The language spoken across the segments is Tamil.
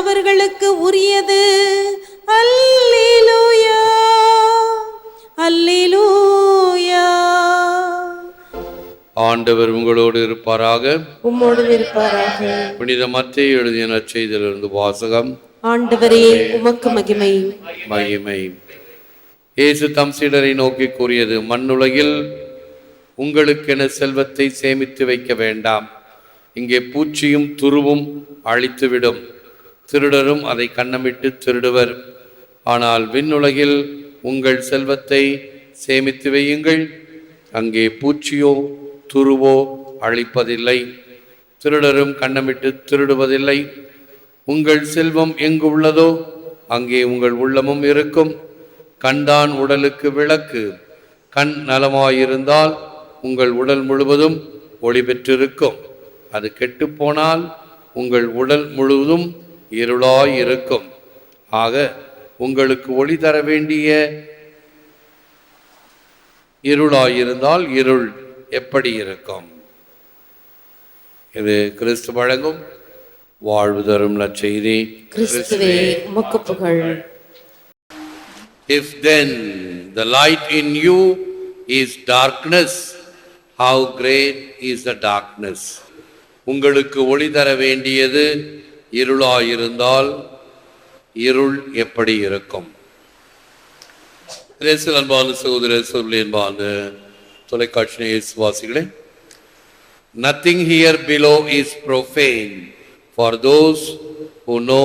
அவர்களுக்கு உரியது. அல்லேலூயா. அல்லேலூயா. ஆண்டவர் உங்களோடு இருப்பாராக. உம்மோடு இருப்பாராக. புனித மத்திய எழுதிய நற்செய்தியிலிருந்து வாசகம். ஆண்டவரே உமக்கு மகிமை. மகிமை. இயேசு தம் சீடரை நோக்கி கூறியது மண்ணுலகில் உங்களுக்கென செல்வத்தை சேமித்து வைக்க வேண்டாம். இங்கே பூச்சியும் துருவும் அழித்துவிடும். திருடரும் அதை கண்ணமிட்டு திருடுவர். ஆனால் விண்ணுலகில் உங்கள் செல்வத்தை சேமித்து வையுங்கள். அங்கே பூச்சியோ துருவோ அழிப்பதில்லை. திருடரும் கண்ணமிட்டு திருடுவதில்லை. உங்கள் செல்வம் எங்கு உள்ளதோ அங்கே உங்கள் உள்ளமும் இருக்கும். கண்டான் உடலுக்கு விளக்கு. கண் நலமாயிருந்தால் உங்கள் உடல் முழுவதும் ஒளி பெற்றிருக்கும். அது கெட்டுப்போனால் உங்கள் உடல் முழுவதும் இருளாய் இருக்கும் ஆக உங்களுக்கு ஒளி தர வேண்டிய இருளாயிருந்தால் இருள் எப்படி இருக்கும்? இது கிறிஸ்து வழங்கும் வாழ்வு தரும் நற்செய்தி. கிறிஸ்துவே உமக்கு புகழ். If then the light in you is darkness, how great is the darkness? உங்களுக்கு ஒளி தர வேண்டியது இருளாயிருந்தால் இருள் எப்படி இருக்கும்? ரேசல் அன்பான சகோதர சொல்லி அன்பான தொலைக்காட்சி இயேசுவாசிகளே nothing here below is profane for those who know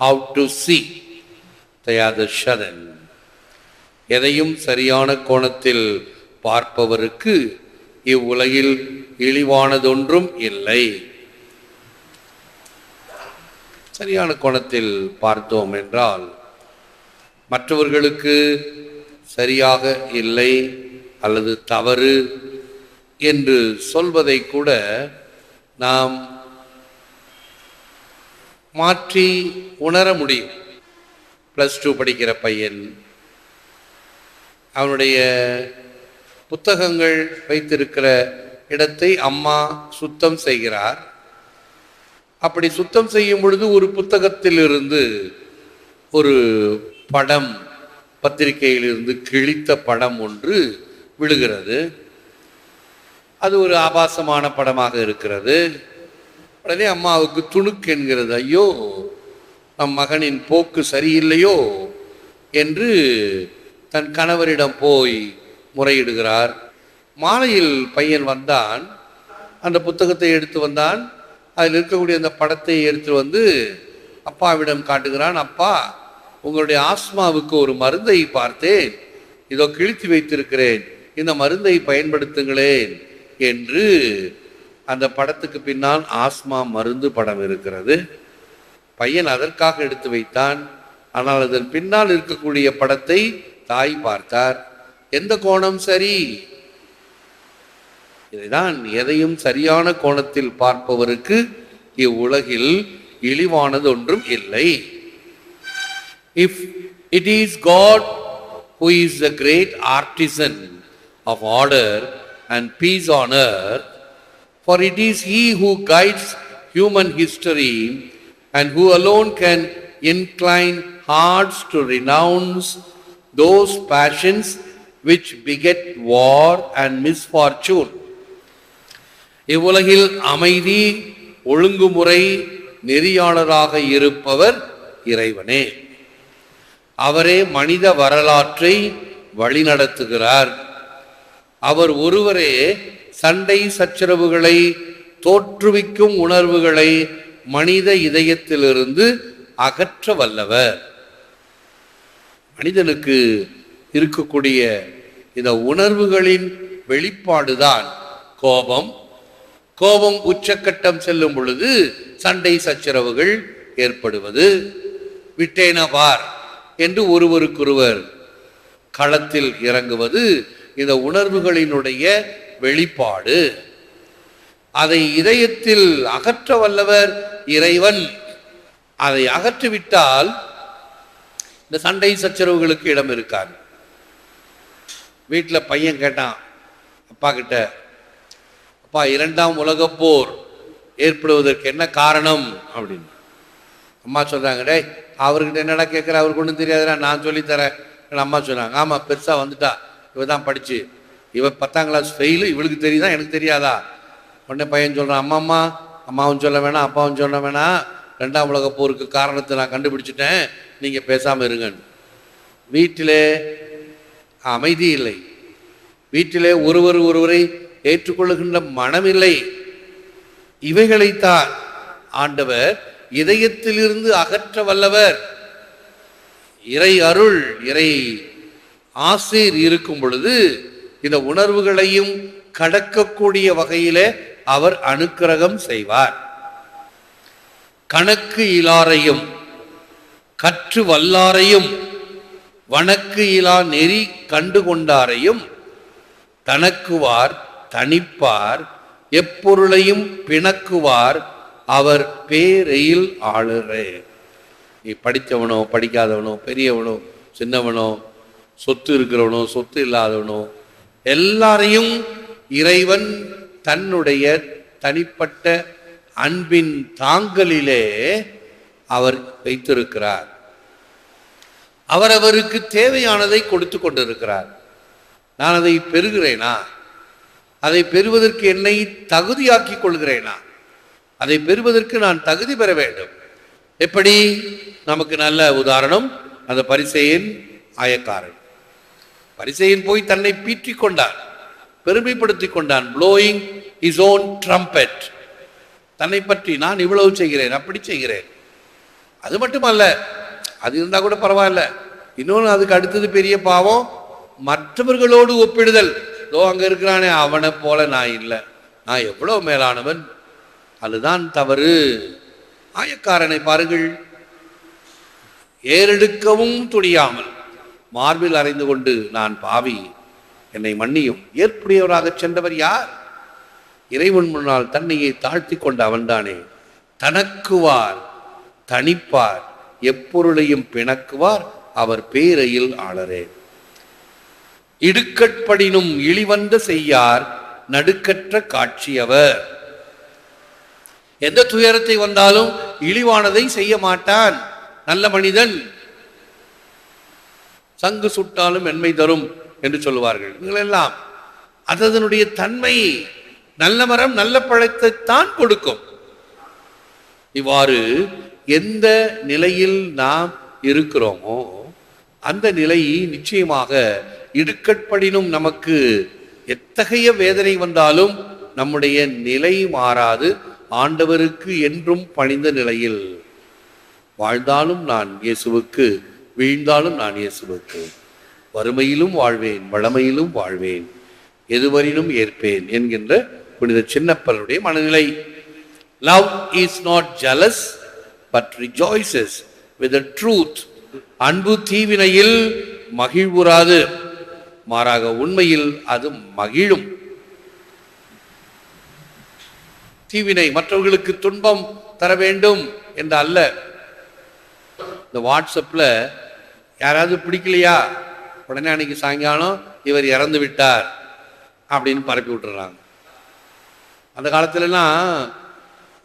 how to see தயாத are எதையும் சரியான கோணத்தில் பார்ப்பவருக்கு இவ்வுலகில் இழிவானதொன்றும் இல்லை. சரியான கோணத்தில் பார்த்தோம் என்றால் மற்றவர்களுக்கு சரியாக இல்லை அல்லது தவறு என்று சொல்வதை கூட நாம் மாற்றி உணர முடியும். ப்ளஸ் டூ படிக்கிற பையன் அவனுடைய புத்தகங்கள் வைத்திருக்கிற இடத்தை அம்மா சுத்தம் செய்கிறார். அப்படி சுத்தம் செய்யும் பொழுது ஒரு புத்தகத்திலிருந்து ஒரு படம் பத்திரிகையிலிருந்து கிழித்த படம் ஒன்று விழுகிறது. அது ஒரு ஆபாசமான படமாக இருக்கிறது. உடனே அம்மாவுக்கு துணுக்கு என்கிறது. ஐயோ நம் மகனின் போக்கு சரியில்லையோ என்று தன் கணவரிடம் போய் முறையிடுகிறார். மாலையில் பையன் வந்தான். அந்த புத்தகத்தை எடுத்து வந்தான். அதில் இருக்கக்கூடிய அந்த படத்தை எடுத்து வந்து அப்பாவிடம் காட்டுகிறான் அப்பா உங்களுடைய ஆஸ்மாவுக்கு ஒரு மருந்தை பார்த்தேன். இதோ கிழித்து வைத்திருக்கிறேன். இந்த மருந்தை பயன்படுத்துங்களேன் என்று அந்த படத்துக்கு பின்னால் ஆஸ்மா மருந்து படம் இருக்கிறது. பையன் அதற்காக எடுத்து வைத்தான். ஆனால் அதன் பின்னால் இருக்கக்கூடிய படத்தை தாய் பார்த்தார். எந்த கோணம் சரி? இதுதான் எதையும் சரியான கோணத்தில் பார்ப்பவருக்கு இவ்வுலகில் இழிவானது ஒன்றும் இல்லை if it is God who is the great artisan of order and peace on earth for it is he who guides human history and who alone can incline hearts to renounce those passions which beget war and misfortune. இவ்வுலகில் அமைதி ஒழுங்குமுறை நெறியாளராக இருப்பவர் இறைவனே. அவரே மனித வரலாற்றை வழிநடத்துகிறார். அவர் ஒருவரே சண்டை சச்சரவுகளை தோற்றுவிக்கும் உணர்வுகளை மனித இதயத்திலிருந்து அகற்ற வல்லவர். மனிதனுக்கு இருக்கக்கூடிய இந்த உணர்வுகளின் வெளிப்பாடுதான் கோபம் கோபம் உச்சக்கட்டம் செல்லும் பொழுது சண்டை சச்சரவுகள் ஏற்படுவது. விட்டேன பார் என்று ஒருவருக்கொருவர் களத்தில் இறங்குவது இந்த உணர்வுகளினுடைய வெளிப்பாடு. அதை இதயத்தில் அகற்ற வல்லவர் இறைவன். அதை அகற்றிவிட்டால் இந்த சண்டை சச்சரவுகளுக்கு இடம் இருக்காது. வீட்டில் பையன் கேட்டான் அப்பா கிட்ட அப்பா இரண்டாம் உலகப் போர் ஏற்படுவதற்கு என்ன காரணம்? அப்படின்னு. அம்மா சொல்றாங்க டேய் அவர்கிட்ட என்னடா கேட்குற அவருக்கு ஒன்றும் தெரியாதுடா நான் சொல்லித் தரேன். என் அம்மா சொன்னாங்க ஆமாம் பெருசாக வந்துட்டா. இவ தான் படிச்சு. இவ பத்தாம் கிளாஸ் ஃபெயிலு இவளுக்கு தெரியுதா? எனக்கு தெரியாதா? உடனே பையன் சொல்கிறான் அம்மா அம்மா அம்மாவும் சொல்ல வேணாம் அப்பாவும் சொல்ல வேணாம். ரெண்டாம் உலக போருக்கு காரணத்தை நான் கண்டுபிடிச்சிட்டேன். நீங்கள் பேசாமல் இருங்கன்னு. வீட்டிலே அமைதி இல்லை. வீட்டிலே ஒருவர் ஒருவரை ஏற்றுக்கொள்ளுகின்ற மனமில்லை. இவைகளைத்தான் ஆண்டவர் இதயத்திலிருந்து அகற்ற வல்லவர். இறை அருள் இறை ஆசீர் இருக்கும் பொழுது இந்த உணர்வுகளையும் கடக்கக்கூடிய வகையிலே அவர் அனுக்கிரகம் செய்வார். கணக்கு இலாரையும் கற்று வல்லாரையும் வணக்கு இலா நெறி கண்டு கொண்டாரையும் தனக்குவார் தனிப்பார் எப்பொருளையும் பிணக்குவார் அவர் பேரெயில் ஆளுறே. நீ படித்தவனோ படிக்காதவனோ பெரியவனோ சின்னவனோ சொத்து இருக்கிறவனோ சொத்து இல்லாதவனோ எல்லாரையும் இறைவன் தன்னுடைய தனிப்பட்ட அன்பின் தாங்கலிலே அவர் வைத்திருக்கிறார். அவரவருக்கு தேவையானதை கொடுத்து கொண்டிருக்கிறார். நான் அதை பெறுகிறேனா? அதை பெறுவதற்கு என்னை தகுதியாக்கிக் கொள்கிறேனா? அதை பெறுவதற்கு நான் தகுதி பெற வேண்டும். எப்படி? நமக்கு நல்ல உதாரணம் அந்த பரிசையின் ஆயக்காரன். பரிசையின் போய் தன்னை பீற்றி கொண்டான் பெருமைப்படுத்தி கொண்டான் ப்ளோயிங் இஸ் ஓன் ட்ரம்பெட் தன்னை பற்றி நான் இவ்வளவு செய்கிறேன் அப்படி செய்கிறேன். அது மட்டுமல்ல அது இருந்தால் கூட பரவாயில்ல. இன்னொன்று அதுக்கு அடுத்தது பெரிய பாவம் மற்றவர்களோடு ஒப்பிடுதல். தோ அங்கே இருக்கிறானே அவனை போல நான் இல்லை. நான் எவ்வளோ மேலானவன்? அதுதான் தவறு. ஆயக்காரனை பாருங்கள். ஏறெடுக்கவும் துணியாமல். மார்பில் அறைந்து கொண்டு நான் பாவி என்னை மன்னியும். ஏற்புடையவராக சென்றவர் யார்? இறைவன் முன்னால் தன்னையை தாழ்த்தி கொண்ட அவன்தானே. தனக்குவார் தனிப்பார் எப்பொருளையும் பிணக்குவார் அவர் பேரையில் ஆளரேன் இடுக்கட்படினும் இழிவந்த செய்யார் நடுக்கற்ற காட்சியவர். எந்த துயரத்தை வந்தாலும் இழிவானதை செய்ய மாட்டான். நல்ல மனிதன். சங்கு சுட்டாலும் மென்மை தரும் என்று சொல்லுவார்கள். இவங்களெல்லாம் அதனுடைய தன்மை நல்ல மரம் நல்ல பழத்தைத்தான் கொடுக்கும். இவ்வாறு எந்த நிலையில் நாம் இருக்கிறோமோ அந்த நிலை நிச்சயமாக இடுக்கட்படினும் நமக்கு எத்தகைய வேதனை வந்தாலும் நம்முடைய நிலை மாறாது. ஆண்டவருக்கு என்றும் பணிந்த நிலையில் வாழ்ந்தாலும் நான் இயேசுவுக்கு வீழ்ந்தாலும் நான் இயேசுவுக்கு. வறுமையிலும் வாழ்வேன் வளமையிலும் வாழ்வேன் எதுவரினும் ஏற்பேன் என்கின்ற புனித சின்னப்பருடைய மனநிலை. Love is not jealous but rejoices with truth அன்பு தீவினையில் மகிழ்வுறாது. மாறாக உண்மையில் அது மகிழும். தீவினை மற்றவர்களுக்கு துன்பம் தர வேண்டும் என்று அல்ல. இந்த வாட்ஸ்அப்பில் யாராவது பிடிக்கலையா? உடனே அன்னைக்கு சாயங்காலம் இவர் இறந்து விட்டார் அப்படின்னு பரப்பி விட்டுறாங்க. அந்த காலத்துலலாம்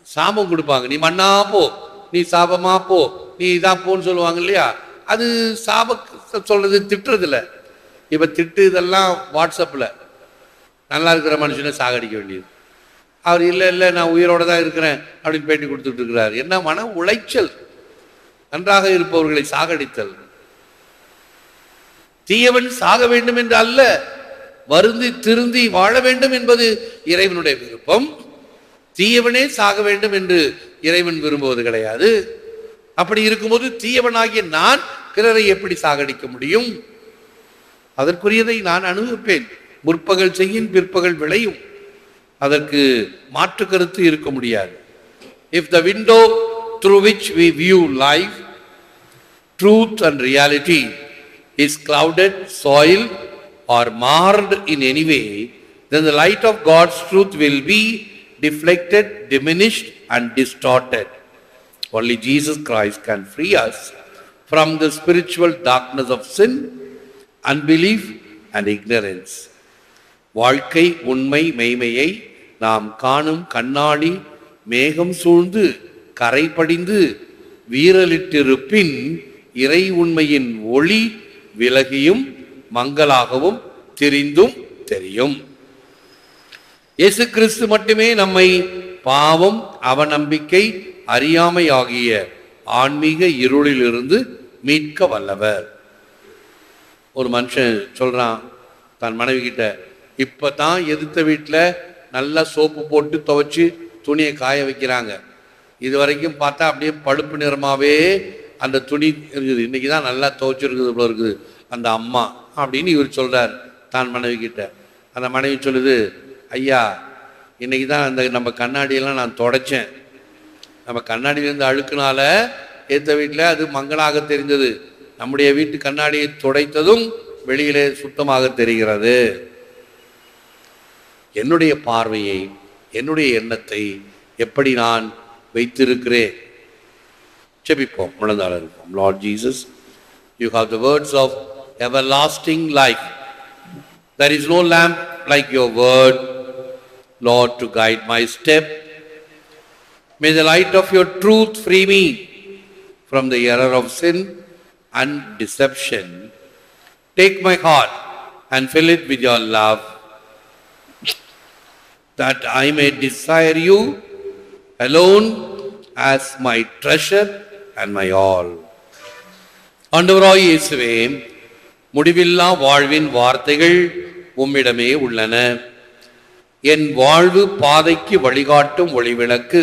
சாபம் கொடுப்பாங்க. நீ மண்ணா போ நீ சாபமா போ நீ இதா போன்னு சொல்லுவாங்க இல்லையா? அது சாப சொல்றது திட்டுறது இப்ப திட்டு இதெல்லாம் வாட்ஸ்அப்பில் நல்லா இருக்கிற மனுஷனை சாகடிக்க வேண்டியது. அவர் இல்லை இல்லை நான் உயிரோடு தான் இருக்கிறேன் அப்படின்னு பேட்டி கொடுத்துட்டு இருக்கிறார். என்ன மன உளைச்சல். நன்றாக இருப்பவர்களை சாகடித்தல். தீயவன் சாக வேண்டும் என்று அல்ல வருந்தி திருந்தி வாழ வேண்டும் என்பது இறைவனுடைய விருப்பம். தீயவனே சாக வேண்டும் என்று இறைவன் விரும்புவது கிடையாது. அப்படி இருக்கும்போது தீயவனாகிய நான் பிறரை எப்படி சாகடிக்க முடியும்? அதற்குரியதை நான் அனுபவிப்பேன் முற்பகல் செய்யின் பிற்பகல் விளையும் அதற்கு மாற்று கருத்து இருக்க முடியாது if the window through which we view life truth and reality is clouded, soiled, or marred in any way, then the light of God's truth will be deflected, diminished, and distorted. Only Jesus Christ can free us from the spiritual darkness of sin, unbelief and ignorance. வாழ்க்கை உண்மை மெய்மையை நாம் காணும் கண்ணாடி மேகம் சூழ்ந்து கரை படிந்து வீரலிட்டிருப்பின் இறை உண்மையின் ஒளி விலகியும் மங்கலாகவும் தெரிந்தும் தெரியும். இயேசு கிறிஸ்து மட்டுமே நம்மை பாவம் அவநம்பிக்கை அறியாமை ஆகிய ஆன்மீக இருளிலிருந்து மீட்க வல்லவர். ஒரு மனுஷன் சொல்கிறான் தன் மனைவி இப்போ தான் எதிர்த்த வீட்டில் நல்லா சோப்பு போட்டு துவைச்சி துணியை காய வைக்கிறாங்க. இது வரைக்கும் பார்த்தா அப்படியே பழுப்பு நிறமாகவே அந்த துணி இருக்குது. இன்றைக்கி தான் நல்லா துவைச்சிருக்குது போல இருக்குது. அந்த அம்மா அப்படின்னு இவர் சொல்கிறார் தான் மனைவிக்கிட்ட அந்த மனைவி சொல்லுது ஐயா இன்றைக்கி தான் அந்த நம்ம கண்ணாடியெல்லாம் நான் தொடச்சேன். நம்ம கண்ணாடியிலேருந்து அழுக்குனால எடுத்த வீட்டில் அது மங்களாக தெரிஞ்சது நம்முடைய வீட்டு கண்ணாடியை துடைத்ததும் வெளியிலே சுத்தமாக தெரிகிறது. என்னுடைய பார்வையை என்னுடைய எண்ணத்தை எப்படி நான் வைத்திருக்கிறேன்? செபிப்போம் முழந்தாளர் இருப்போம். Lord Jesus you have the words of everlasting life there is no lamp like your word Lord to guide my step may the light of your truth free me from the error of sin and deception. Take my heart and fill it with your love, that I may desire you alone as my treasure and my all. ஆண்டவராய் இயேசுவே முடிவில்லா வாழ்வின் வார்த்தைகள் உம்மிடமே உள்ளன என் வாழ்வு பாதைக்கு வழிகாட்டும் ஒளிவிளக்கு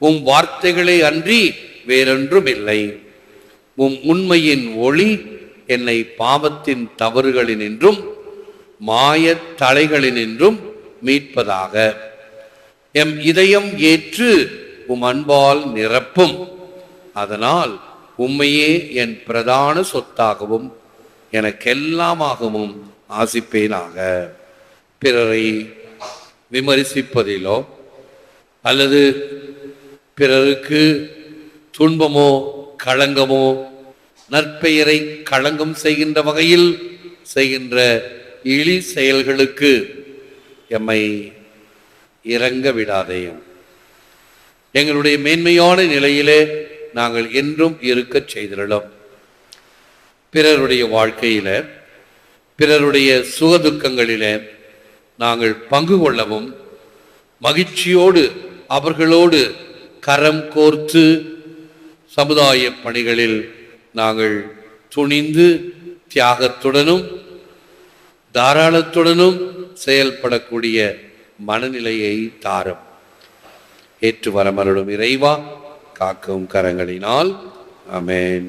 உம் வார்த்தைகளை அன்றி வேறொன்றும் இல்லை உம் உண்மையின் ஒளி என்னை பாவத்தின் தவறுகளினின்றும் மாயத் தலைகளினின்றும் மீட்பதாக. எம் இதயம் ஏற்று உம் அன்பால் நிரப்பும். அதனால் உம்மையே என் பிரதான சொத்தாகவும் எனக்கெல்லாமாகவும் ஆசிப்பேனாக. பிறரை விமர்சிப்பதிலோ அல்லது பிறருக்கு துன்பமோ களங்கமோ? நற்பெயரை களங்கம் செய்கின்ற வகையில் செய்கின்ற இழி செயல்களுக்கு எம்மை இறங்க விடாதேயும். எங்களுடைய மேன்மையான நிலையிலே நாங்கள் என்றும் இருக்கச் செய்திடலாம். பிறருடைய வாழ்க்கையில பிறருடைய சுகதுக்கங்களில நாங்கள் பங்கு கொள்ளவும் மகிழ்ச்சியோடு அவர்களோடு கரம் கோர்த்து சமுதாய பணிகளில் நாங்கள் துணிந்து தியாகத்துடனும் தாராளத்துடனும் செயல்படக்கூடிய மனநிலையை தாரும். ஏற்று வரமருடும் இறைவா காக்கும் கரங்களினால். அமேன்